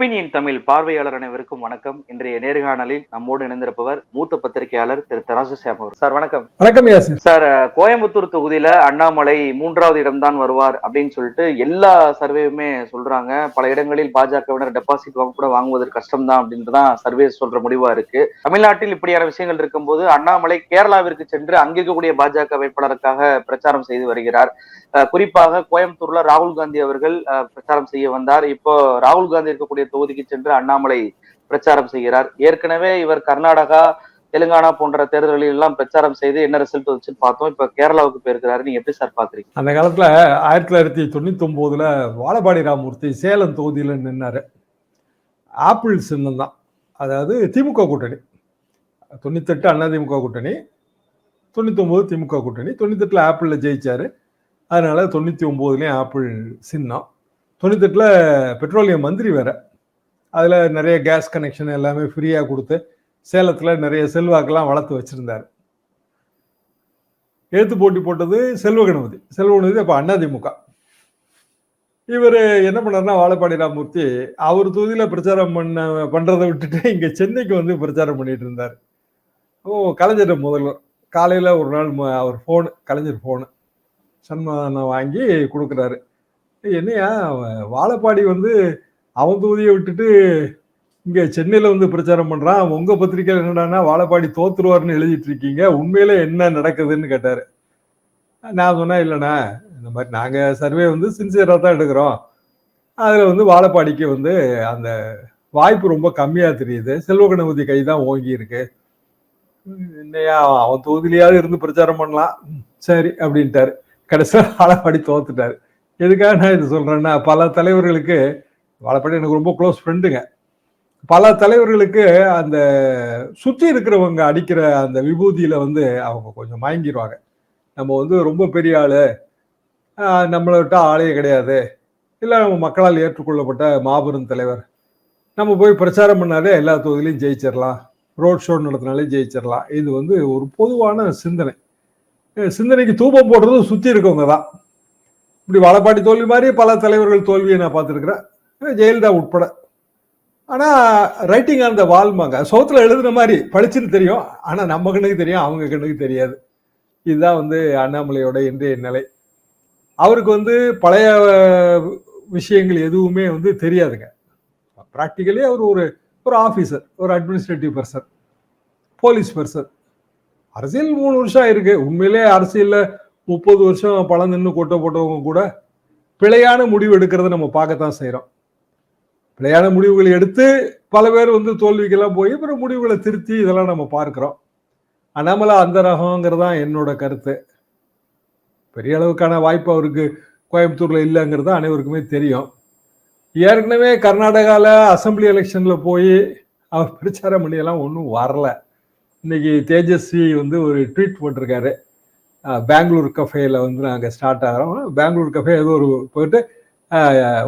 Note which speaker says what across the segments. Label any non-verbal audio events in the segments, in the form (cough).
Speaker 1: Opinion Tamil பார்வையாளர் அனைவருக்கும் வணக்கம். இன்றைய நேர்காணலில் நம்மோடு இணைந்திருப்பவர் மூத்த பத்திரிகையாளர் திரு தராசு சாம் அவர் சார் வணக்கம்.
Speaker 2: வணக்கம்
Speaker 1: சார். கோயம்புத்தூர் தொகுதியில அண்ணாமலை மூன்றாவது இடம்தான் வருவார் அப்படின்னு சொல்லிட்டு எல்லா சர்வேயுமே சொல்றாங்க. பல இடங்களில் பாஜகவினர் டெபாசிட் கூட வாங்குவதற்கு கஷ்டம்தான் அப்படின்றதான் சர்வே சொல்ற முடிவா இருக்கு. தமிழ்நாட்டில் இப்படியான விஷயங்கள் இருக்கும்போது அண்ணாமலை கேரளாவிற்கு சென்று அங்கே இருக்கக்கூடிய பாஜக வேட்பாளருக்காக பிரச்சாரம் செய்து வருகிறார். குறிப்பாக கோயம்புத்தூர்ல ராகுல் காந்தி அவர்கள் பிரச்சாரம் செய்ய வந்தார். இப்போ ராகுல் காந்தி இருக்கக்கூடிய தொகுதிக்கு சென்று அண்ணாமலை பிரச்சாரம் செய்கிறார். ஏற்கனவே இவர் கர்நாடகா தெலுங்கானா போன்ற தேர்தல்களில் எல்லாம் பிரச்சாரம் செய்து என்ன ரிசல்ட் வந்துச்சுன்னு பார்த்தோம். இப்ப கேரளாவுக்கு போயிருக்கிறாரு. நீங்க எப்படி சார் பாக்குறீங்க
Speaker 2: அந்த காலத்துல ஆயிரத்தி தொள்ளாயிரத்தி தொண்ணூத்தி ஒன்பதுல வாழபாடி ராமூர்த்தி சேலம் தொகுதியில நின்னாரு. ஆப்பிள் சின்னம் தான். அதாவது திமுக கூட்டணி. தொண்ணூத்தெட்டு அண்ணா திமுக கூட்டணி தொண்ணூத்தி ஒன்பது திமுக கூட்டணி தொண்ணூத்தெட்டுல ஆப்பிள்ல ஜெயிச்சாரு. அதனால தொண்ணூத்தி ஒன்பதுலயும் ஆப்பிள் சின்னம். தொண்ணூத்தெட்டுல பெட்ரோலியம் மந்திரி வேற. அதில் நிறைய கேஸ் கனெக்ஷன் எல்லாமே ஃப்ரீயாக கொடுத்து சேலத்தில் நிறைய செல்வாக்கெல்லாம் வளர்த்து வச்சுருந்தார். எழுத்து போட்டி போட்டது செல்வ கணபதி. செல்வ கணபதி அப்போ அண்ணாதிமுக இவர் என்ன பண்ணாருன்னா வாழப்பாடி ராமூர்த்தி அவர் தொகுதியில் பிரச்சாரம் பண்ண பண்றதை விட்டுட்டு இங்கே சென்னைக்கு வந்து பிரச்சாரம் பண்ணிட்டு இருந்தார். ஓ கலைஞர் முதல்வர் காலையில் ஒரு நாள் அவர் ஃபோனு கலைஞர் ஃபோனு சன்மானம் வாங்கி கொடுக்குறாரு. என்னையா வாழப்பாடி வந்து அவன் தொகுதியை விட்டுட்டு இங்கே சென்னையில் வந்து பிரச்சாரம் பண்ணுறான் உங்கள் பத்திரிக்கையில் என்னடானா வாழப்பாடி தோத்துருவார்னு எழுதிட்டு இருக்கீங்க. உண்மையில என்ன நடக்குதுன்னு கேட்டார். நான் சொன்னேன் இல்லைண்ணா இந்த மாதிரி நாங்கள் சர்வே வந்து சின்சியராக தான் எடுக்கிறோம். அதில் வந்து வாழப்பாடிக்கு வந்து அந்த வாய்ப்பு ரொம்ப கம்மியாக தெரியுது. செல்வ கணபதி கை தான் ஓங்கி இருக்கு. என்னையா அவன் தொகுதியிலையாவது இருந்து பிரச்சாரம் பண்ணலாம். சரி அப்படின்ட்டாரு. கடைசியாக வாழப்பாடி தோத்துட்டார். எதுக்காக நான் இது சொல்கிறேன்னா பல தலைவர்களுக்கு வாழப்பாடி எனக்கு ரொம்ப க்ளோஸ் ஃப்ரெண்டுங்க பல தலைவர்களுக்கு அந்த சுற்றி இருக்கிறவங்க அடிக்கிற அந்த விபூதியில் வந்து அவங்க கொஞ்சம் மயங்கிடுவாங்க நம்ம வந்து ரொம்ப பெரிய ஆள் நம்மளை விட்டால் ஆளே கிடையாது. இல்லை நம்ம மக்களால் ஏற்றுக்கொள்ளப்பட்ட மாபெரும் தலைவர். நம்ம போய் பிரச்சாரம் பண்ணாலே எல்லா தொகுதியிலையும் ஜெயிச்சிடலாம். Road show நடத்தினாலே ஜெயிச்சிடலாம். இது வந்து ஒரு பொதுவான சிந்தனை. சிந்தனைக்கு தூபம் போடுறதும் சுற்றி இருக்கவங்க தான். இப்படி வளப்பாட்டி தோல்வி மாதிரி பல தலைவர்கள் தோல்வியை நான் பார்த்துருக்குறேன். ஜெயலலிதா உட்பட. ஆனால் ரைட்டிங் ஆன் த வால்மாங்க சோத்தில் எழுதுன மாதிரி படிச்சுன்னு தெரியும். ஆனால் நம்ம கண்ணுக்கு தெரியும் அவங்க கண்ணுக்கு தெரியாது. இதுதான் வந்து அண்ணாமலையோட இன்றைய நிலை. அவருக்கு வந்து பழைய விஷயங்கள் எதுவுமே வந்து தெரியாதுங்க. ப்ராக்டிக்கலி அவர் ஒரு ஒரு ஆஃபீஸர் ஒரு அட்மினிஸ்ட்ரேட்டிவ் பர்சன் போலீஸ் பர்சன் அரசியல் மூணு வருஷம் ஆயிருக்கு. உண்மையிலே அரசியலில் முப்பது வருஷம் பழம் நின்று கொட்ட போட்டவங்க கூட பிழையான முடிவு எடுக்கிறத நம்ம பார்க்கத்தான் செய்கிறோம் பிழையான முடிவுகளை எடுத்து பல பேர் வந்து தோல்விக்கெல்லாம் போய் அப்புறம் முடிவுகளை திருத்தி இதெல்லாம் நம்ம பார்க்குறோம். அண்ணாமலை அந்த ரகங்கிறது தான் என்னோட கருத்து. பெரிய அளவுக்கான வாய்ப்பு அவருக்கு கோயம்புத்தூரில் இல்லைங்கிறது அனைவருக்குமே தெரியும். ஏற்கனவே கர்நாடகாவில் அசெம்பிளி எலெக்ஷனில் போய் அவர் பிரச்சாரம் பண்ணியெல்லாம் ஒன்றும் வரல. இன்னைக்கு தேஜஸ்வி வந்து ஒரு ட்வீட் போட்டிருக்காரு. பெங்களூர் கஃபேல வந்து நாங்கள் ஸ்டார்ட் ஆகிறோம். பெங்களூர் கஃபே ஏதோ ஒரு போயிட்டு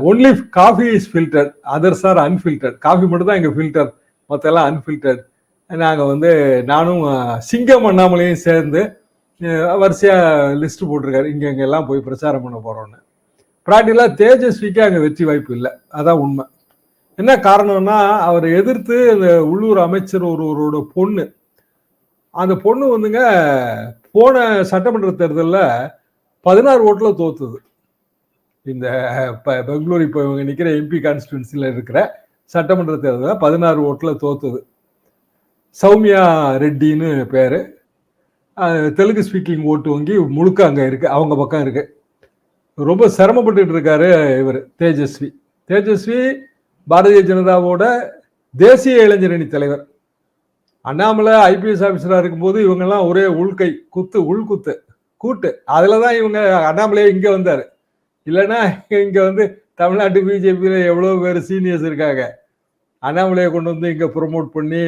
Speaker 2: only coffee is filter others are unfiltered coffee மட்டும் தான் எங்கள் ஃபில்டர் மற்றெல்லாம் அன்ஃபில்டர் அன்ஃபில்டர்ட் நாங்கள் வந்து நானும் சிங்கம் அண்ணாமலையும் சேர்ந்து வரிசையாக லிஸ்ட்டு போட்டிருக்காரு. இங்கே இங்க எல்லாம் போய் பிரச்சாரம் பண்ண போகிறோன்னு ப்ராக்டிக்கலாக தேஜஸ்விக்கு அங்கே வெற்றி வாய்ப்பு இல்லை. அதான் உண்மை. என்ன காரணம்னா அவரை எதிர்த்து இந்த உள்ளூர் அமைச்சர் ஒருவரோட பொண்ணு. அந்த பொண்ணு வந்துங்க போன சட்டமன்ற தேர்தலில் பதினாறு ஓட்டில் தோத்துது. இந்த பெங்களூர் இப்போ இவங்க நிற்கிற எம்பி கான்ஸ்டுவன்சியில் இருக்கிற சட்டமன்ற தேர்தலில் பதினாறு ஓட்டில் தோத்துது. சௌமியா ரெட்டின்னு பேர். தெலுங்கு ஸ்பீக்கிங் ஓட்டு வங்கி முழுக்க அங்கே இருக்குது அவங்க பக்கம் இருக்குது ரொம்ப சிரமப்பட்டுட்டு இருக்காரு இவர் தேஜஸ்வி. தேஜஸ்வி பாரதிய ஜனதாவோட தேசிய இளைஞரணி தலைவர். அண்ணாமலை ஐபிஎஸ் ஆஃபீஸராக இருக்கும்போது இவங்கெல்லாம் ஒரே உள்கை குத்து உள்குத்து கூட்டு. அதில் தான் இவங்க அண்ணாமலையே இங்கே வந்தார். இல்லைன்னா இங்கே வந்து தமிழ்நாட்டு பிஜேபியில் எவ்வளோ பேர் சீனியர்ஸ் இருக்காங்க? அண்ணாமலையை கொண்டு வந்து இங்கே ப்ரொமோட் பண்ணி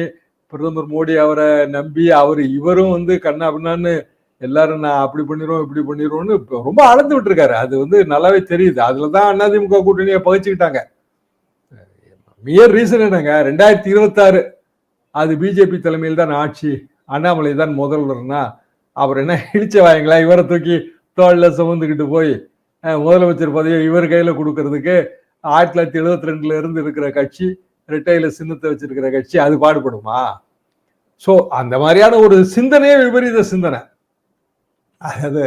Speaker 2: பிரதமர் மோடி அவரை நம்பி அவர் இவரும் வந்து கண்ணா பின்னான்னு எல்லாரும் நான் அப்படி பண்ணிடுவோம் இப்படி பண்ணிடுவோம்னு ரொம்ப அளந்து விட்டுருக்காரு. அது வந்து நல்லாவே தெரியுது. அதுல தான் அதிமுக கூட்டணியை பகிச்சுக்கிட்டாங்க. மியர் ரீசன் என்னங்க? ரெண்டாயிரத்தி இருபத்தாறு அது பிஜேபி தலைமையில் தான் ஆட்சி. அண்ணாமலை தான் முதல்வர்னா அவர் என்ன இடிச்ச வாங்களா இவரை தூக்கி தோளில் சுமந்துக்கிட்டு போய் முதலமைச்சர் பதவியை இவர் கையில் கொடுக்கறதுக்கு ஆயிரத்தி தொள்ளாயிரத்தி எழுபத்தி ரெண்டுல இருந்து இருக்கிற கட்சி ரெட்டையில சின்னத்தை வச்சிருக்கிற கட்சி அது பாடுபடுமா? ஸோ அந்த மாதிரியான ஒரு சிந்தனையே விபரீத சிந்தனை. அதாவது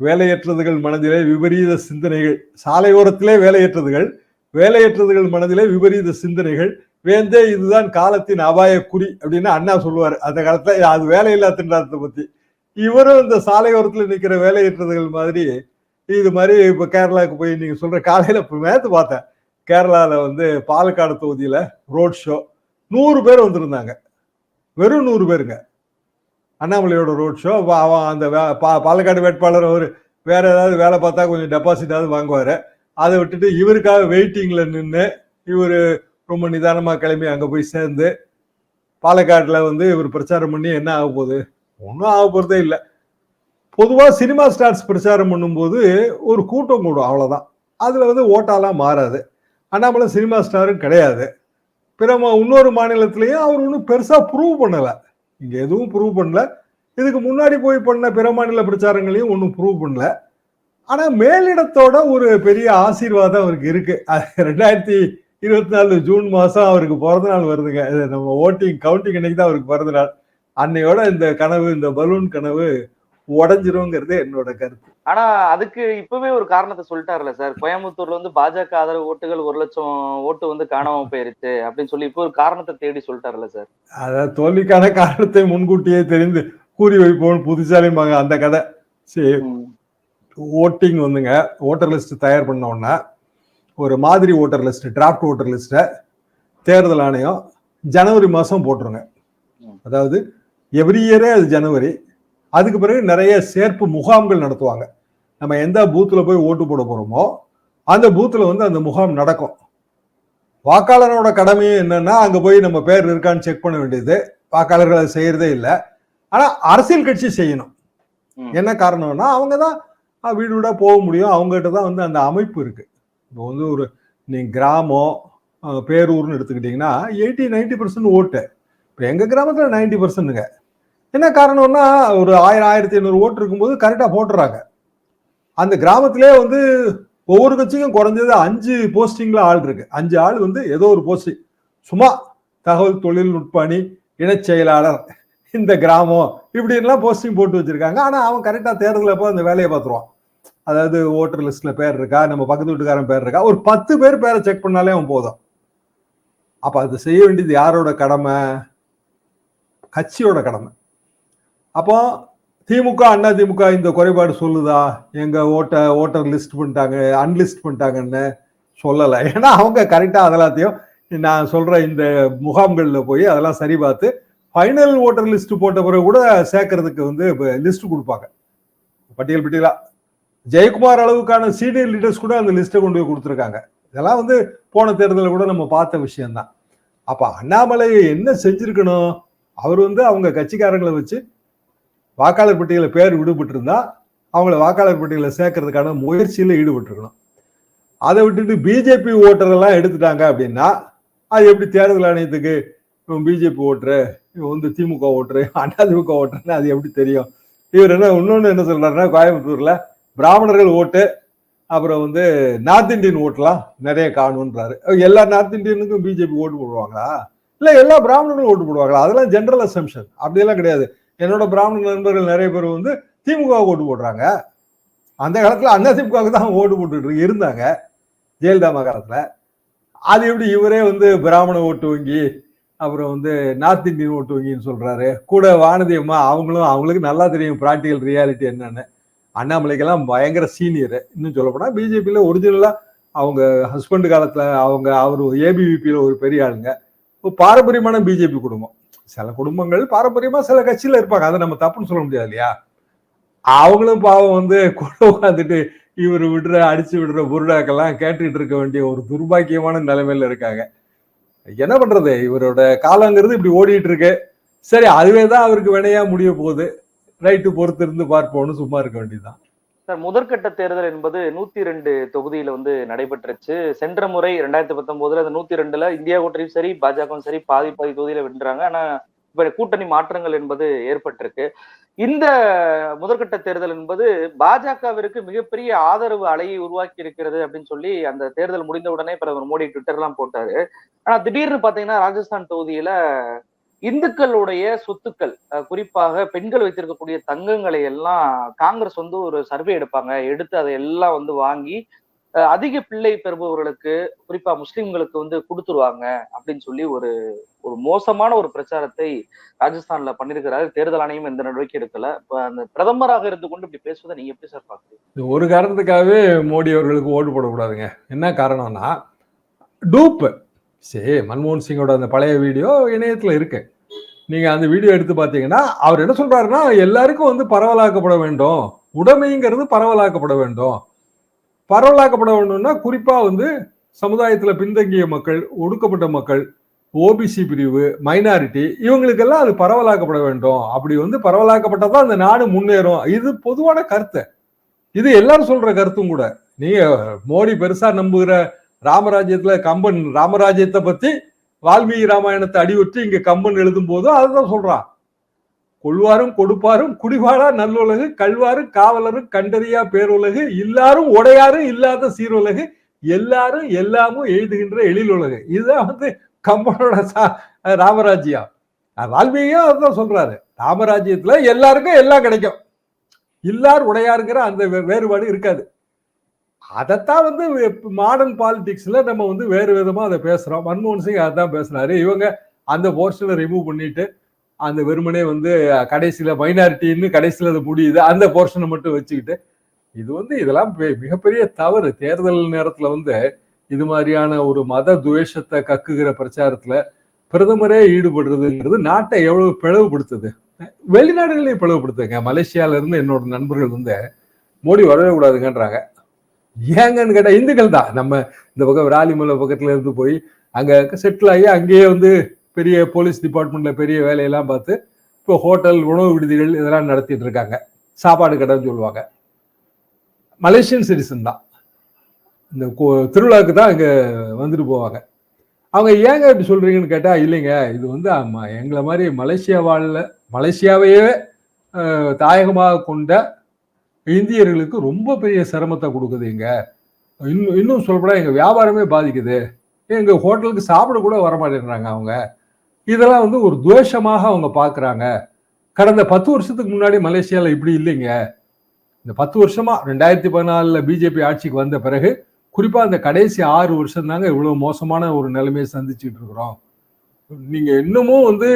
Speaker 2: வேலையற்றதுகள் மனதிலே விபரீத சிந்தனைகள். சாலையோரத்திலே வேலையற்றதுகள் வேலையற்றதுகள் மனதிலே விபரீத சிந்தனைகள். வேந்தே இதுதான் காலத்தின் அபாய குறி அப்படின்னு அண்ணா சொல்லுவார். அந்த காலத்துல அது வேலையில்லா திண்டாட்டத்தை பத்தி. இவரும் இந்த சாலையோரத்தில் நிற்கிற வேலையற்றதுகள் மாதிரி இது மாதிரி இப்போ கேரளாவுக்கு போய் நீங்கள் சொல்கிற காலையில் இப்போ நேற்று பார்த்தேன். கேரளாவில் வந்து பாலக்காடு தொகுதியில் ரோட் ஷோ நூறு பேர் வந்திருந்தாங்க. வெறும் நூறு பேருங்க. அண்ணாமலையோட ரோட் ஷோ அவன் அந்த வே- பா- பாலக்காடு வேட்பாளர் அவர் வேற ஏதாவது வேலை பார்த்தா கொஞ்சம் டெபாசிட்டாவது வாங்குவார். அதை விட்டுட்டு இவருக்காக வெயிட்டிங்கில் நின்று இவர் ரொம்ப நிதானமாக கிளம்பி அங்கே போய் சேர்ந்து பாலக்காட்டில் வந்து இவர் பிரச்சாரம் பண்ணி என்ன ஆக போகுது? ஒன்றும் ஆக போகிறதே இல்லை. பொதுவாக சினிமா ஸ்டார்ஸ் பிரச்சாரம் பண்ணும்போது ஒரு கூட்டம் கூடும் அவ்வளோதான் அதில் வந்து ஓட்டாலாம் மாறாது. அண்ணாமலை சினிமா ஸ்டாரும் கிடையாது. பிற மா- இன்னொரு மாநிலத்திலையும் அவர் ஒன்றும் பெருசாக ப்ரூவ் பண்ணலை. இங்கே எதுவும் ப்ரூவ் பண்ணல. இதுக்கு முன்னாடி போய் பண்ண பிற மாநில பிரச்சாரங்களையும் ஒன்றும் ப்ரூவ் பண்ணல. ஆனால் மேலிடத்தோட ஒரு பெரிய ஆசீர்வாதம் அவருக்கு இருக்குது ரெண்டாயிரத்தி இருபத்தி நாலு ஜூன் மாதம் அவருக்கு பிறந்த நாள் வருதுங்க நம்ம ஓட்டிங் கவுண்டிங் அன்னைக்கு தான் அவருக்கு பிறந்த நாள் அன்னையோட இந்த கனவு இந்த பலூன் கனவு உடஞ்சிருங்கிறது என்னோட கருத்து.
Speaker 1: ஆனா அதுக்கு இப்பவே ஒரு காரணத்தை சொல்லிட்டாருல சார். கோயம்புத்தூர்ல வந்து பாஜக ஆதரவு ஓட்டுகள் ஒரு லட்சம் ஓட்டு வந்து காணாம போயிருச்சு அப்படின்னு சொல்லி இப்போ ஒரு காரணத்தை தேடி சொல்லிட்டாருல சார்.
Speaker 2: அதாவது தோல்விக்கான காரணத்தை முன்கூட்டியே தெரிந்து கூறி வைப்போம். புதுசாலிம்பாங்க அந்த கதை. சரி ஓட்டிங் வந்துங்க. ஓட்டர் லிஸ்ட் தயார் பண்ண உடனே ஒரு மாதிரி ஓட்டர் லிஸ்ட் டிராஃப்ட் ஓட்டர் லிஸ்ட்டை தேர்தல் ஆணையம் ஜனவரி மாதம் போட்டுருங்க. அதாவது எவ்ரி இயரே அது ஜனவரி. அதுக்கு பிறகு நிறைய சேர்ப்பு முகாம்கள் நடத்துவாங்க. நம்ம எந்த பூத்தில் போய் ஓட்டு போட போகிறோமோ அந்த பூத்தில் வந்து அந்த முகாம் நடக்கும். வாக்காளரோட கடமையும் என்னன்னா அங்கே போய் நம்ம பேர் இருக்கான்னு செக் பண்ண வேண்டியது. வாக்காளர்கள் அதை செய்யறதே இல்லை. ஆனால் அரசியல் கட்சி செய்யணும். என்ன காரணம்னா அவங்க தான் வீடு வீடா போக முடியும். அவங்ககிட்ட தான் வந்து அந்த அமைப்பு இருக்கு. இப்போ வந்து ஒரு நீங்க கிராமம் பேரூர்னு எடுத்துக்கிட்டீங்கன்னா எயிட்டி நைன்டி பர்சன்ட் ஓட்டு. இப்போ எங்க கிராமத்துல நைன்டி பர்சன்ட்டுங்க என்ன காரணம்னா ஒரு ஆயிரம் ஆயிரத்தி ஐநூறு ஓட்டு இருக்கும்போது கரெக்டாக போட்டுறாங்க. அந்த கிராமத்திலே வந்து ஒவ்வொரு கட்சிக்கும் குறைஞ்சது அஞ்சு போஸ்டிங்கில் ஆள் இருக்கு. அஞ்சு ஆள் வந்து ஏதோ ஒரு போஸ்டிங் சும்மா தகவல் தொழில்நுட்ப அணி இணைச் செயலாளர் இந்த கிராமம் இப்படின்லாம் போஸ்டிங் போட்டு வச்சிருக்காங்க. ஆனால் அவன் கரெக்டாக தேர்தலில் அப்போ அந்த வேலையை பார்த்துருவான். அதாவது ஓட்டர் லிஸ்ட்ல பேர் இருக்கா நம்ம பக்கத்து வீட்டுக்காரன் பேர் இருக்கா ஒரு பத்து பேர் பேரை செக் பண்ணாலே அவன் போதும். அப்போ அது செய்ய வேண்டியது யாரோட கடமை? கட்சியோட கடமை. அப்போ திமுக அண்ணா திமுக இந்த குறைபாடு சொல்லுதா? எங்க ஓட்ட ஓட்டர் லிஸ்ட் பண்ணிட்டாங்க அன்லிஸ்ட் பண்ணிட்டாங்கன்னு சொல்லலை. ஏன்னா அவங்க கரெக்டாக அதெல்லாத்தையும் நான் சொல்கிற இந்த முகாம்களில் போய் அதெல்லாம் சரி பார்த்து ஃபைனல் ஓட்டர் லிஸ்ட் போட்ட பிறகு கூட சேர்க்கறதுக்கு வந்து லிஸ்ட் கொடுப்பாங்க. பட்டியல் பட்டியலா. ஜெயக்குமார் அளவுக்கான சீனியர் லீடர்ஸ் கூட அந்த லிஸ்ட்டை கொண்டு போய் கொடுத்துருக்காங்க. இதெல்லாம் வந்து போன தேர்தலில் கூட நம்ம பார்த்த விஷயம்தான். அப்போ அண்ணாமலை என்ன செஞ்சிருக்கணும்? அவர் வந்து அவங்க கட்சிக்காரங்களை வச்சு வாக்காளர் பட்டியலில் பேர் விடுபட்டிருந்தா அவங்கள வாக்காளர் பட்டியலில் சேர்க்கறதுக்கான முயற்சியில் ஈடுபட்டிருக்கணும். அதை விட்டுட்டு பிஜேபி ஓட்டரெல்லாம் எடுத்துட்டாங்க அப்படின்னா அது எப்படி தேர்தல் ஆணையத்துக்கு இவன் பிஜேபி ஓட்டுரு இவன் வந்து திமுக ஓட்டுரு அதிமுக ஓட்டுருன்னு அது எப்படி தெரியும்? இவர் என்ன இன்னொன்று என்ன சொல்றாருன்னா கோயம்புத்தூர்ல பிராமணர்கள் ஓட்டு அப்புறம் வந்து நார்த் இந்தியன் ஓட்டுலாம் நிறைய காணுன்றாரு எல்லா நார்த் இந்தியனுக்கும் பிஜேபி ஓட்டு போடுவாங்களா? இல்லை எல்லா பிராமணர்களும் ஓட்டு போடுவாங்களா? அதெல்லாம் ஜென்ரல் அசம்ஷன் அப்படியெல்லாம் கிடையாது. என்னோட பிராமண நண்பர்கள் நிறைய பேர் வந்து திமுக ஓட்டு போடுறாங்க. அந்த காலத்தில் அண்ணா திமுகவுக்கு தான் ஓட்டு போட்டுட்டு இருந்தாங்க. ஜெயலலிதா காலத்தில். அது எப்படி இவரே வந்து பிராமண ஓட்டு வங்கி அப்புறம் வந்து நார்த் இந்தியன் ஓட்டு வங்கின்னு சொல்கிறாரு கூட வானதி அம்மா அவங்களும் அவங்களுக்கு நல்லா தெரியும் ப்ராக்டிக்கல் ரியாலிட்டி என்னன்னு. அண்ணாமலைக்கெல்லாம் பயங்கர சீனியர் இன்னும் சொல்லப்போனால் பிஜேபியில் ஒரிஜினலாக அவங்க ஹஸ்பண்ட் காலத்தில் அவங்க அவர் ஏபிவிபியில் ஒரு பெரிய ஆளுங்க. ஒரு பாரம்பரியமான பிஜேபி குடும்பம். சில குடும்பங்கள் பாரம்பரியமா சில கட்சியில இருப்பாங்க. அதை நம்ம தப்புன்னு சொல்ல முடியாது இல்லையா? அவங்களும் பாவம் வந்து கூட உட்காந்துட்டு இவர் விடுற அடிச்சு விடுற புருடாக்கெல்லாம் கேட்டுக்கிட்டு இருக்க வேண்டிய ஒரு துர்பாக்கியமான நிலைமையில இருக்காங்க. என்ன பண்றது? இவரோட காலங்கிறது இப்படி ஓடிட்டு இருக்கு. சரி அதுவே தான் அவருக்கு வினையா முடிய போகுது. ரைட்டு பொறுத்து இருந்து பார்ப்போம்னு சும்மா இருக்க வேண்டியதுதான்.
Speaker 1: சார் முதற்கட்ட தேர்தல் என்பது நூத்தி ரெண்டு தொகுதியில வந்து நடைபெற்றுச்சு. சென்ற முறை ரெண்டாயிரத்தி பத்தொன்பதுல அந்த நூத்தி ரெண்டுல இந்தியா கூட்டணியும் சரி பாஜகவும் சரி பாதி பாதி தொகுதியில வென்றாங்க. ஆனா இப்ப கூட்டணி மாற்றங்கள் என்பது ஏற்பட்டிருக்கு. இந்த முதற்கட்ட தேர்தல் என்பது பாஜகவிற்கு மிகப்பெரிய ஆதரவு அலையை உருவாக்கி இருக்கிறது அப்படின்னு சொல்லி அந்த தேர்தல் முடிந்த உடனே பிரதமர் மோடி ட்விட்டர்லாம் போட்டாரு. ஆனா திடீர்னு பாத்தீங்கன்னா ராஜஸ்தான் தொகுதியில இந்துக்களுடைய சொத்துக்கள் குறிப்பாக பெண்கள் வைத்திருக்கக்கூடிய தங்கங்களை எல்லாம் காங்கிரஸ் வந்து ஒரு சர்வே எடுப்பாங்க. எடுத்து அதை எல்லாம் வந்து வாங்கி அதிக பிள்ளை பெறுபவர்களுக்கு குறிப்பா முஸ்லிம்களுக்கு வந்து கொடுத்துருவாங்க அப்படின்னு சொல்லி ஒரு ஒரு மோசமான ஒரு பிரச்சாரத்தை ராஜஸ்தான்ல பண்ணிருக்கிறாரு. தேர்தல் ஆணையம் எந்த நடவடிக்கை எடுக்கல. அந்த பிரதமராக இருந்து கொண்டு இப்படி பேசுவதை நீங்க எப்படி சார் பாக்குறீங்க
Speaker 2: ஒரு காரணத்துக்காகவே மோடி அவர்களுக்கு ஓட்டு போடக்கூடாதுங்க. என்ன காரணம்னா டூப்பு சரி மன்மோகன் சிங்கோட அந்த பழைய வீடியோ இணையத்தில் இருக்கு. நீங்கள் அந்த வீடியோ எடுத்து பார்த்தீங்கன்னா அவர் என்ன சொல்கிறாருன்னா எல்லாருக்கும் வந்து பரவலாக்கப்பட வேண்டும். உடைமைங்கிறது பரவலாக்கப்பட வேண்டும். பரவலாக்கப்பட வேண்டும்னா குறிப்பாக வந்து சமுதாயத்தில் பின்தங்கிய மக்கள் ஒடுக்கப்பட்ட மக்கள் ஓபிசி பிரிவு மைனாரிட்டி இவங்களுக்கெல்லாம் அது பரவலாக்கப்பட வேண்டும். அப்படி வந்து பரவலாக்கப்பட்டதான் அந்த நாடு முன்னேறும். இது பொதுவான கருத்தை. இது எல்லாரும் சொல்ற கருத்தும் கூட. நீங்க மோடி பெருசா நம்புகிற ராமராஜ்யத்துல கம்பன் ராமராஜ்யத்தை பத்தி வால்மீகி ராமாயணத்தை அடிவற்றி இங்க கம்பன் எழுதும் போதும் அதுதான் சொல்றான். கொள்வாரும் கொடுப்பாரும் குடிவாரா நல்லுலகு கல்வாரும் காவலரும் கண்டறியா பேருலகு எல்லாரும் உடையாரும் இல்லாத சீருலகு எல்லாரும் எல்லாமும் எழுதுகின்ற எழிலுலகு. இதுதான் வந்து கம்பனோட சா- ராமராஜ்யம். வால்மீகியும் அதுதான் சொல்றாரு. ராமராஜ்யத்துல எல்லாருக்கும் எல்லாம் கிடைக்கும். இல்லார் உடையாருங்கிற அந்த வே- வேறுபாடு இருக்காது. அதைத்தான் வந்து மாடர்ன் பாலிடிக்ஸில் நம்ம வந்து வேறு விதமாக அதை பேசுகிறோம் மன்மோகன் சிங் அதான் பேசுனாரு. இவங்க அந்த போர்ஷனை ரிமூவ் பண்ணிட்டு அந்த வெறுமனே வந்து கடைசியில் மைனாரிட்டின்னு கடைசியில் அது முடியுது. அந்த போர்ஷனை மட்டும் வச்சுக்கிட்டு இது வந்து இதெல்லாம் பெ- மிகப்பெரிய தவறு. தேர்தல் நேரத்தில் வந்து இது மாதிரியான ஒரு மத துவேஷத்தை கக்குகிற பிரச்சாரத்தில் பிரதமரே ஈடுபடுறதுங்கிறது நாட்டை எவ்வளவு பிளவுபடுத்துது. வெளிநாடுகளையும் பிளவுபடுத்துங்க மலேசியால இருந்து என்னோட நண்பர்கள் வந்து மோடி வரவே கூடாதுங்கன்றாங்க. ஏங்கன்னு கேட்டால் இந்துக்கள் தான். நம்ம இந்த பக்கம் ராலிமலை பக்கத்துல இருந்து போய் அங்கே செட்டில் ஆகி அங்கேயே வந்து பெரிய போலீஸ் டிபார்ட்மெண்ட்ல பெரிய வேலையெல்லாம் பார்த்து இப்போ ஹோட்டல் உணவு விடுதிகள் இதெல்லாம் நடத்திட்டு இருக்காங்க. சாப்பாடு கடைன்னு சொல்லுவாங்க. மலேசியன் சிட்டிசன் தான். இந்த கோ- திருவிழாவுக்கு தான் அங்கே வந்துட்டு போவாங்க. அவங்க ஏங்க இப்படி சொல்றீங்கன்னு கேட்டால் இல்லைங்க இது வந்து எங்களை மாதிரி மலேசியா வாழல மலேசியாவையே தாயகமாக கொண்ட இந்தியர்களுக்கு ரொம்ப பெரிய சிரமத்தை கொடுக்குது இங்கே. இன்னும் இன்னும் சொல்லப்போனால் எங்கள் வியாபாரமே பாதிக்குது. எங்கள் ஹோட்டலுக்கு சாப்பிட கூட வர மாட்டேங்கிறாங்க அவங்க. இதெல்லாம் வந்து ஒரு துவேஷமாக அவங்க பார்க்குறாங்க கடந்த பத்து வருஷத்துக்கு முன்னாடி மலேசியாவில் இப்படி இல்லைங்க. இந்த பத்து வருஷமா ரெண்டாயிரத்தி பதினாலில் பிஜேபி ஆட்சிக்கு வந்த பிறகு குறிப்பாக அந்த கடைசி ஆறு வருஷம் தாங்க இவ்வளோ மோசமான ஒரு நிலைமையை சந்திச்சுட்டு இருக்கிறோம். நீங்கள் இன்னமும் வந்து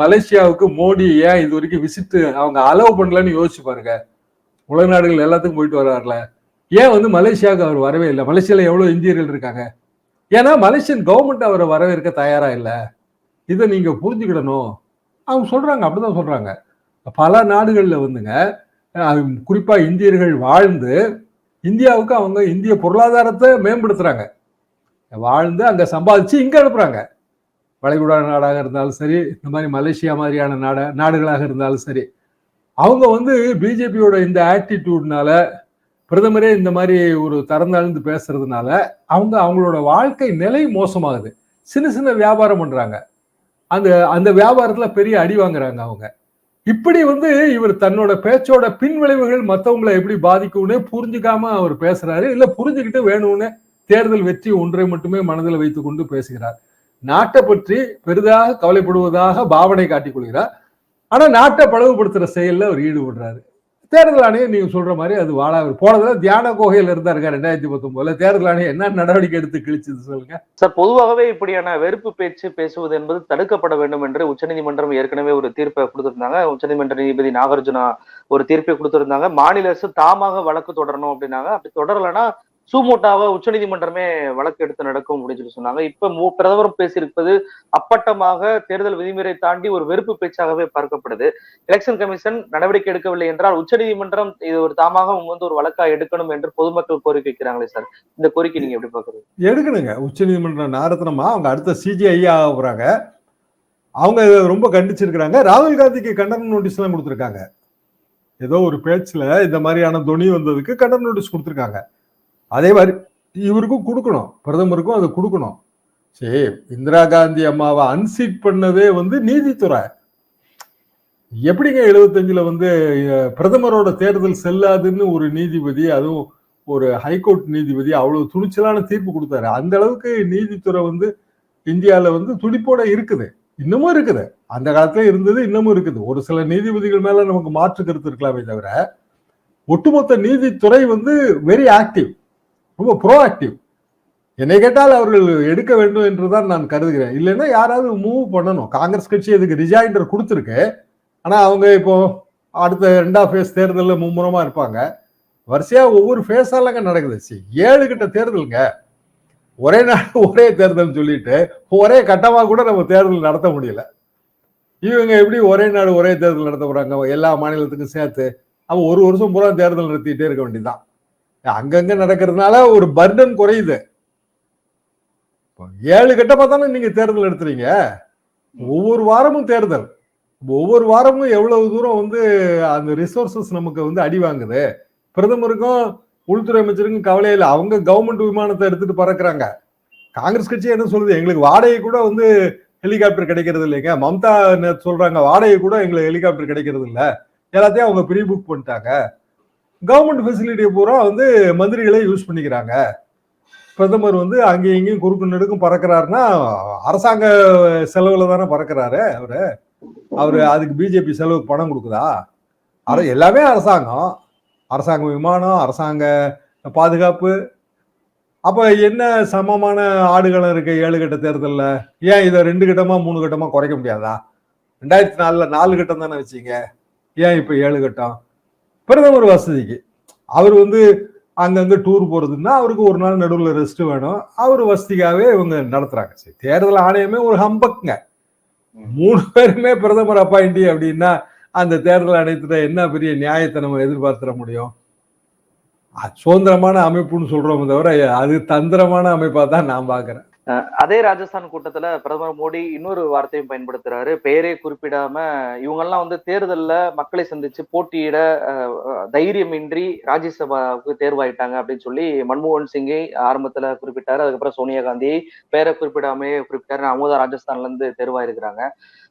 Speaker 2: மலேசியாவுக்கு மோடி ஏன் இது வரைக்கும் விசிட் அவங்க அலோவ் பண்ணலன்னு யோசிச்சு பாருங்க. உலக நாடுகள் எல்லாத்துக்கும் போயிட்டு வர்றாருல. ஏன் வந்து மலேசியாவுக்கு அவர் வரவே இல்லை? மலேசியாவில் எவ்வளோ இந்தியர்கள் இருக்காங்க? ஏன்னா மலேசியன் கவர்மெண்ட் அவரை வரவேற்க தயாராக இல்லை. இதை நீங்கள் புரிஞ்சுக்கிடணும். அவங்க சொல்றாங்க அப்படிதான் சொல்கிறாங்க பல நாடுகளில் வந்துங்க குறிப்பாக இந்தியர்கள் வாழ்ந்து இந்தியாவுக்கு அவங்க இந்திய பொருளாதாரத்தை மேம்படுத்துகிறாங்க வாழ்ந்து அங்கே சம்பாதிச்சு இங்கே அனுப்புகிறாங்க வளைகுடா நாடாக இருந்தாலும் சரி இந்த மாதிரி மலேசியா மாதிரியான நாட நாடுகளாக இருந்தாலும் சரி. அவங்க வந்து பிஜேபியோட இந்த ஆட்டிடியூட்னால பிரதமரே இந்த மாதிரி ஒரு தரந்தாழ்ந்து பேசுறதுனால அவங்க அவங்களோட வாழ்க்கை நிலை மோசமாகுது. சின்ன சின்ன வியாபாரம் பண்றாங்க. அந்த அந்த வியாபாரத்துல பெரிய அடி வாங்குறாங்க அவங்க. இப்படி வந்து இவர் தன்னோட பேச்சோட பின்விளைவுகள் மற்றவங்களை எப்படி பாதிக்கும்னே புரிஞ்சுக்காம அவர் பேசுறாரு. இல்ல புரிஞ்சுக்கிட்டு வேணும்னு தேர்தல் வெற்றி ஒன்றை மட்டுமே மனதில் வைத்துக்கொண்டு பேசுகிறார். நாட்டை பற்றி பெரிதாக கவலைப்படுவதாக பாவனை காட்டிக் கொள்கிறார். ஆனால் நாட்டை பழகுபடுத்துகிற செயலில் அவர் ஈடுபடுறாரு. தேர்தல் ஆணையம் நீங்க சொல்ற மாதிரி அது வாழா போனதில் தியான கோகையில் இருந்தாருங்க ரெண்டாயிரத்தி பத்தொன்பதுல தேர்தல் ஆணையம் என்ன நடவடிக்கை எடுத்து கிழிச்சது சொல்லுங்க.
Speaker 1: சார் பொதுவாகவே இப்படியான வெறுப்பு பேச்சு பேசுவது என்பது தடுக்கப்பட வேண்டும் என்று உச்சநீதிமன்றம் ஏற்கனவே ஒரு தீர்ப்பை கொடுத்திருந்தாங்க. உச்சநீதிமன்ற நீதிபதி நாகார்ஜுனா ஒரு தீர்ப்பை கொடுத்திருந்தாங்க. மாநில அரசு தாமாக வழக்கு தொடரணும் அப்படின்னாங்க. அப்படி தொடரலைன்னா சூமோட்டாவை உச்சநீதிமன்றமே வழக்கு எடுத்து நடக்கும் அப்படின்னு சொல்லி சொன்னாங்க. இப்ப மு- பிரதமர் பேசியிருப்பது அப்பட்டமாக தேர்தல் விதிமுறை தாண்டி ஒரு வெறுப்பு பேச்சாகவே பார்க்கப்படுது. எலெக்ஷன் கமிஷன் நடவடிக்கை எடுக்கவில்லை என்றால் உச்சநீதிமன்றம் இது ஒரு தாமாக வந்து ஒரு வழக்கா எடுக்கணும் என்று பொதுமக்கள் கோரிக்கை வைக்கிறாங்களே சார். இந்த கோரிக்கை நீங்க எப்படி பாக்குறீங்க
Speaker 2: எடுக்கணுங்க. உச்சநீதிமன்றம் நாரத்தனமா அவங்க அடுத்த சிஜிஐ ஆக போறாங்க. அவங்க இதை ரொம்ப கண்டிச்சிருக்கிறாங்க. ராகுல் காந்திக்கு கண்டன நோட்டீஸ் எல்லாம் கொடுத்துருக்காங்க. ஏதோ ஒரு பேச்சுல இந்த மாதிரியான துணி வந்ததுக்கு கண்டன நோட்டீஸ் கொடுத்துருக்காங்க. அதே மாதிரி இவருக்கும் கொடுக்கணும் பிரதமருக்கும் அதை கொடுக்கணும். சரி இந்திரா காந்தி அம்மாவை அன்சீட் பண்ணதே வந்து நீதித்துறை. எப்படிங்க எழுபத்தஞ்சுல வந்து பிரதமரோட தேர்தல் செல்லாதுன்னு ஒரு நீதிபதி அதுவும் ஒரு ஹைகோர்ட் நீதிபதி அவ்வளவு துணிச்சலான தீர்ப்பு கொடுத்தாரு. அந்த அளவுக்கு நீதித்துறை வந்து இந்தியாவில் வந்து துடிப்போட இருக்குது. இன்னமும் இருக்குது. அந்த காலத்துல இருந்தது இன்னமும் இருக்குது. ஒரு சில நீதிபதிகள் மேல நமக்கு மாற்று கருத்து இருக்கலாமே தவிர ஒட்டுமொத்த நீதித்துறை வந்து வெரி ஆக்டிவ் ரொம்ப ப்ரோ ஆக்டிவ் என்னை கேட்டால் அவர்கள் எடுக்க வேண்டும் என்றுதான் நான் கருதுகிறேன். இல்லைன்னா யாராவது மூவ் பண்ணணும். காங்கிரஸ் கட்சி அதுக்கு ரிஜாயிண்டர் கொடுத்துருக்கு. ஆனா அவங்க இப்போ அடுத்த ரெண்டாம் ஃபேஸ் தேர்தலில் மும்முரமா இருப்பாங்க. வரிசையா ஒவ்வொரு ஃபேஸாலங்க நடக்குது. சி- ஏழு கிட்ட தேர்தலுங்க. ஒரே நாள் (laughs) ஒரே தேர்தல் சொல்லிட்டு ஒரே கட்டமாக கூட நம்ம தேர்தல் நடத்த முடியல. இவங்க எப்படி ஒரே நாடு ஒரே தேர்தல் நடத்த போகிறாங்க எல்லா மாநிலத்துக்கும் சேர்த்து. அவன் ஒரு வருஷம் பூரா தேர்தல் நடத்திட்டே இருக்க வேண்டியதுதான். அங்கங்க நடக்கிறதுனால ஒரு பர்டன் குறையுது. இப்போ ஏழு கட்டமா தானே நீங்க தேர்தல் எடுத்துறீங்க. ஒவ்வொரு வாரமும் தேர்தல். ஒவ்வொரு வாரமும் எவ்வளவு தூரம் வந்து அந்த ரிசோர்சஸ் நமக்கு வந்து அடி வாங்குது. பிரதமருக்கும் உள்துறை அமைச்சருக்கும் கவலை இல்லை. அவங்க கவர்மெண்ட் விமானத்தை எடுத்துட்டு பறக்குறாங்க. காங்கிரஸ் கட்சி என்ன சொல்லுது? எங்களுக்கு வாடகை கூட வந்து ஹெலிகாப்டர் கிடைக்கிறது இல்லைங்க. மம்தா சொல்றாங்க? வாடகை கூட எங்களுக்கு ஹெலிகாப்டர் கிடைக்கிறது இல்லை. எல்லாத்தையும் அவங்க ப்ரீ புக் பண்ணிட்டாங்க. கவர்மெண்ட் ஃபெசிலிட்டியை பூரா வந்து மந்திரிகளே யூஸ் பண்ணிக்கிறாங்க. பிரதமர் வந்து அங்கேயும் இங்கேயும் குறுக்கு நெடுக்கும் பறக்கிறாருன்னா அரசாங்க செலவுல தானே பறக்கிறாரு அவரு. அவரு அதுக்கு பிஜேபி செலவுக்கு பணம் கொடுக்குதா? அர எல்லாமே அரசாங்கம். அரசாங்க விமானம் அரசாங்க பாதுகாப்பு. அப்ப என்ன சமமான ஆடுகளம் இருக்கு ஏழு கட்ட தேர்தலில்? ஏன் இதை ரெண்டு கட்டமா மூணு கட்டமா குறைக்க முடியாதா? ரெண்டாயிரத்தி நாலுல நாலு கட்டம் தானே வச்சீங்க. ஏன் இப்ப ஏழு கட்டம்? பிரதமர் வசதிக்கு. அவர் வந்து அங்கங்கே டூர் போகிறதுன்னா அவருக்கு ஒரு நாள் நடுவில் ரெஸ்ட் வேணும். அவர் வசதிக்காகவே இவங்க நடத்துகிறாங்க சரி தேர்தல் ஆணையமே ஒரு ஹம்பக்குங்க. மூணு பேருமே பிரதமர் அப்பாயிண்டி அப்படின்னா அந்த தேர்தல் ஆணையத்தில் என்ன பெரிய நியாயத்தை நம்ம எதிர்பார்த்துட முடியும்? சுதந்திரமான அமைப்புன்னு சொல்கிறோமே தவிர அது தந்திரமான அமைப்பாக தான் நான் பார்க்குறேன்.
Speaker 1: அதே ராஜஸ்தான் கூட்டத்துல பிரதமர் மோடி இன்னொரு வார்த்தையும் பயன்படுத்துறாரு. பெயரே குறிப்பிடாம இவங்கெல்லாம் வந்து தேர்தல்ல மக்களை சந்திச்சு போட்டியிட தைரியமின்றி ராஜ்யசபாவுக்கு தேர்வாயிட்டாங்க அப்படின்னு சொல்லி மன்மோகன் சிங்கை ஆரம்பத்துல குறிப்பிட்டாரு. அதுக்கப்புறம் சோனியா காந்தியை பெயரை குறிப்பிடாமே குறிப்பிட்டாரு. அமுதா ராஜஸ்தான்ல இருந்து தேர்வாயிருக்கிறாங்க.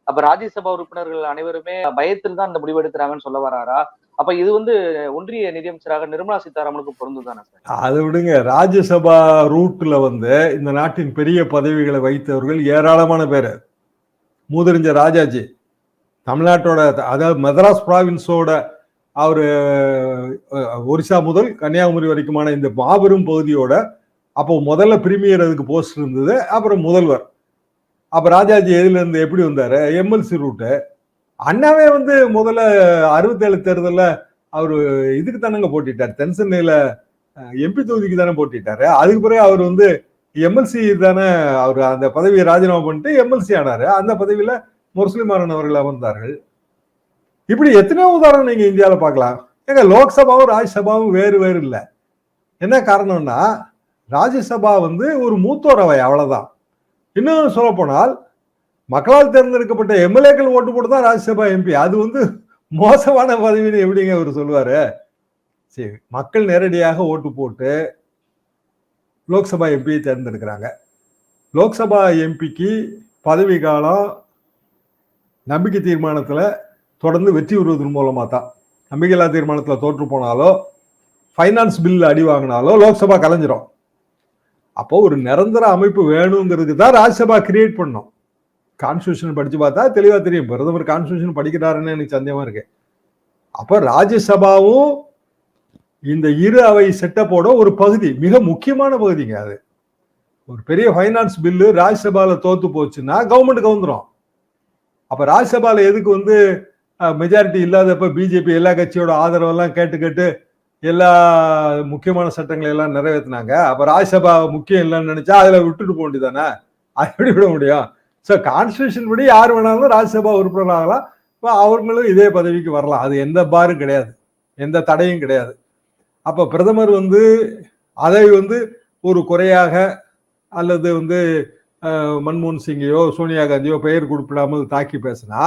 Speaker 1: அப்ப ராஜ்யசபா உறுப்பினர்கள் அனைவருமே பயத்தில் தான் இந்த முடிவு எடுக்கிறாங்கன்னு சொல்ல வராரா? அப்ப இது வந்து ஒன்றிய நிதியமைச்சராக நிர்மலா சீதாராமனுக்கு பொருந்துதானே சார்?
Speaker 2: அதை விடுங்க. ராஜ்யசபா ரூட்ல வந்து இந்த நாட்டின் பெரிய பதவிகளை வைத்தவர்கள் ஏராளமான பேர். மூதறிஞ்ச ராஜாஜி. தமிழ்நாட்டோட அதாவது மெத்ராஸ் ப்ராவின்ஸோட அவர் ஒரிசா முதல் கன்னியாகுமரி வரைக்குமான இந்த மாபெரும் பகுதியோட அப்போ முதல்ல பிரீமியர் அதுக்கு போஸ்ட் இருந்தது அப்புறம் முதல்வர். அப்போ ராஜாஜி எதுலேருந்து எப்படி வந்தார்? MLC route. அண்ணாவே வந்து முதல்ல அறுபத்தேழு தேர்தலில் அவர் இதுக்கு தானங்க போட்டிட்டார். தென்சென்னையில் எம்பி தொகுதிக்கு தானே போட்டிட்டாரு. அதுக்கு பிறகு அவர் வந்து எம்எல்சி தானே அவர் அந்த பதவியை ராஜினாமா பண்ணிட்டு எம்எல்சி ஆனார். அந்த பதவியில் முரசலிமாறன் அவர்கள் அமர்ந்தார்கள். இப்படி எத்தனையோ உதாரணம் நீங்கள் இந்தியாவில் பார்க்கலாம். ஏங்க லோக்சபாவும் ராஜ்யசபாவும் வேறு வேறு இல்லை. என்ன காரணம்னா ராஜ்யசபா வந்து ஒரு மூத்தோர் அவை அவ்வளவுதான். இன்னும் சொல்லப்போனால் மக்களால் தேர்ந்தெடுக்கப்பட்ட எம்எல்ஏக்கள் ஓட்டு போட்டு தான் ராஜ்யசபா எம்பி அது வந்து மோசமான பதவின்னு எப்படிங்க அவர் சொல்லுவாரு? சரி மக்கள் நேரடியாக ஓட்டு போட்டு லோக்சபா எம்பியை தேர்ந்தெடுக்கிறாங்க. லோக்சபா எம்பிக்கு பதவி காலம் நம்பிக்கை தீர்மானத்தில் தொடர்ந்து வெற்றி பெறுவதன் மூலமாக தான். நம்பிக்கையில்லா தீர்மானத்தில் தோற்று போனாலோ ஃபைனான்ஸ் பில் அடி வாங்கினாலோ லோக்சபா கலைஞ்சிரும். அப்போ ஒரு நிரந்தர அமைப்பு வேணுங்கிறதுக்கு தான் ராஜ்யசபா கிரியேட் பண்ணோம் கான்ஸ்டியூஷன் படித்து பார்த்தா தெளிவாக தெரியும். பிரதமர் கான்ஸ்டியூஷன் படிக்கிறாருன்னு எனக்கு சந்தேகமாக இருக்கு. அப்போ ராஜ்யசபாவும் இந்த இரு அவை செட்டப்போட ஒரு பகுதி மிக முக்கியமான பகுதிங்க அது. ஒரு பெரிய ஃபைனான்ஸ் பில்லு ராஜ்யசபாவில் தோத்து போச்சுன்னா கவர்மெண்ட்டுக்கு வந்துடும் அப்போ ராஜ்யசபாவில் எதுக்கு வந்து மெஜாரிட்டி இல்லாதப்ப பிஜேபி எல்லா கட்சியோட ஆதரவெல்லாம் கேட்டு கேட்டு எல்லா முக்கியமான சட்டங்களை எல்லாம் நிறைவேற்றினாங்க அப்போ ராஜ்யசபா முக்கியம் இல்லைன்னு நினச்சா அதில் விட்டுட்டு போக வேண்டியதானே அது எப்படி விட முடியும்? ஸோ கான்ஸ்டியூஷன் படி யார் வேணாலும் ராஜ்யசபா உறுப்பினர் ஆகலாம். இப்போ அவர்களும் இதே பதவிக்கு வரலாம். அது எந்த பாரும் கிடையாது. எந்த தடையும் கிடையாது. அப்போ பிரதமர் வந்து அதை வந்து ஒரு குறையாக அல்லது வந்து மன்மோகன் சிங்கையோ சோனியா காந்தியோ பெயர் குறிப்பிடாமல் தாக்கி பேசினா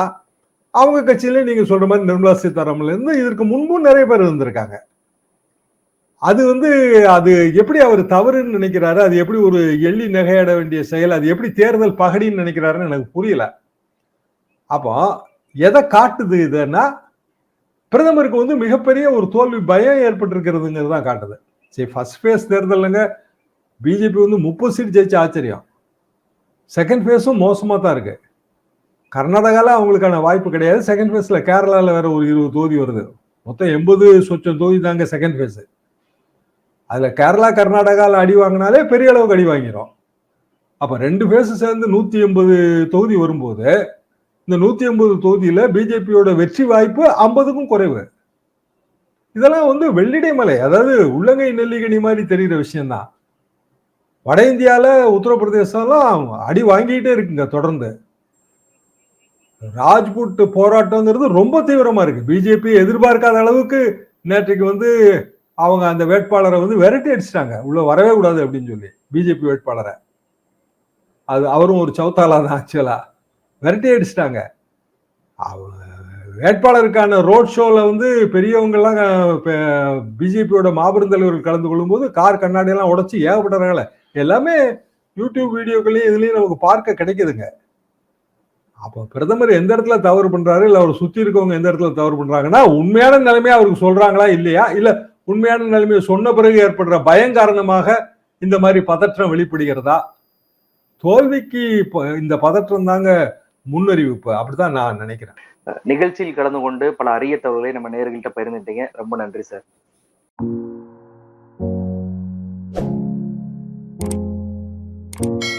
Speaker 2: அவங்க கட்சியில நீங்க சொல்ற மாதிரி நிர்மலா சீதாராமன்ல இருந்து இதற்கு முன்பும் நிறைய பேர் இருந்திருக்காங்க. அது வந்து அது எப்படி அவர் தவறுன்னு நினைக்கிறாரு அது எப்படி ஒரு எள்ளி நகையாட வேண்டிய செயல் அது எப்படி தேர்தல் பகடின்னு நினைக்கிறாருன்னு எனக்கு புரியல. அப்போ எதை காட்டுது இதுன்னா பிரதமருக்கு வந்து மிகப்பெரிய ஒரு தோல்வி பயம் ஏற்பட்டிருக்கிறதுங்கிறது தான் காட்டுது. சரி ஃபர்ஸ்ட் ஃபேஸ் தேர்தலுங்க பிஜேபி வந்து முப்பது சீட் ஜெயிச்ச ஆச்சரியம். செகண்ட் ஃபேஸும் மோசமாக தான் இருக்கு. கர்நாடகாவில் அவங்களுக்கான வாய்ப்பு கிடையாது. செகண்ட் ஃபேஸில் கேரளாவில் வேற ஒரு இருபது தொகுதி வருது. மொத்தம் எண்பது சொச்சம் தொகுதி தாங்க செகண்ட் ஃபேஸு அதில் கேரளா கர்நாடகாவில் அடி வாங்கினாலே பெரிய அளவுக்கு அடி வாங்கிடும் அப்போ ரெண்டு ஃபேஸு சேர்ந்து நூற்றி எண்பது தொகுதி வரும்போது இந்த நூற்றி எண்பது தொகுதியில் பிஜேபியோட வெற்றி வாய்ப்பு ஐம்பதுக்கும் குறைவு. இதெல்லாம் வந்து வெள்ளிடை மலை அதாவது உள்ளங்கை நெல்லிக்கனி மாதிரி தெரிகிற விஷயம்தான். வட இந்தியாவில் உத்தரப்பிரதேசம்லாம் அடி வாங்கிட்டே இருக்குங்க தொடர்ந்து. ராஜ்புட் போராட்டங்கிறது ரொம்ப தீவிரமா இருக்கு. பிஜேபி எதிர்பார்க்காத அளவுக்கு நேற்றைக்கு வந்து அவங்க அந்த வேட்பாளரை வந்து விரட்டி அடிச்சிட்டாங்க. உள்ள வரவே கூடாது அப்படின்னு சொல்லி பிஜேபி வேட்பாளரை. அது அவரும் ஒரு சவுத்தாலா தான் ஆக்சுவலா விரட்டி அடிச்சிட்டாங்க. அவங்க வேட்பாளருக்கான ரோட் ஷோல வந்து பெரியவங்கெல்லாம் பிஜேபியோட மாபெரும் தலைவர்கள் கலந்து கொள்ளும்போது கார் கண்ணாடியெல்லாம் உடச்சி ஏகப்பட்டவர்களை. எல்லாமே யூடியூப் வீடியோக்களையும் இதுலயும் நமக்கு பார்க்க கிடைக்குதுங்க. அப்போ பிரதமர் எந்த இடத்துல தவறு பண்றாரு? இல்ல அவர் சுத்தி இருக்கவங்க எந்த இடத்துல தவறு பண்றாங்கன்னா உண்மையான நிலைமையை அவருக்கு சொல்றாங்களா? இல்லையா? இல்லை உண்மையான நிலைமையை சொன்ன பிறகு ஏற்படுற பயம் காரணமாக இந்த மாதிரி பதற்றம் வெளிப்படுகிறதா? தோல்விக்கு இந்த பதற்றம் தாங்க முன்னறிவிப்பு. அப்படிதான் நான் நினைக்கிறேன்.
Speaker 1: நிகழ்ச்சியில் கலந்து கொண்டு பல அரிய தகவல்களை நம்ம நேர்கிட்ட பகிர்ந்துட்டீங்க. ரொம்ப நன்றி சார். thank you